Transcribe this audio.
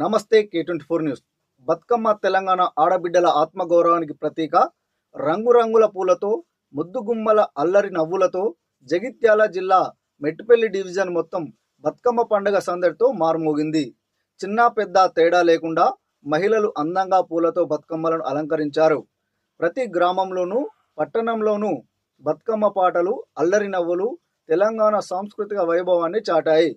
నమస్తే K twenty four news. Bathukamma Telangana ఆడబిడ్డల ఆత్మగౌరవానికి ప్రతీక. రంగురంగుల పూలతో ముద్దుగుమ్మల అల్లరి నవ్వులతో జగిత్యాల జిల్లా మెట్టుపల్లి డివిజన్ మొత్తం బతుకమ్మ పండుగ సందడితో మారుమోగింది. చిన్న పెద్ద తేడా లేకుండా మహిళలు అందంగా పూలతో బతుకమ్మలను అలంకరించారు. ప్రతి గ్రామంలోనూ పట్టణంలోనూ బతుకమ్మ పాటలు అల్లరి నవ్వులు తెలంగాణ సాంస్కృతిక వైభవాన్ని చాటాయి.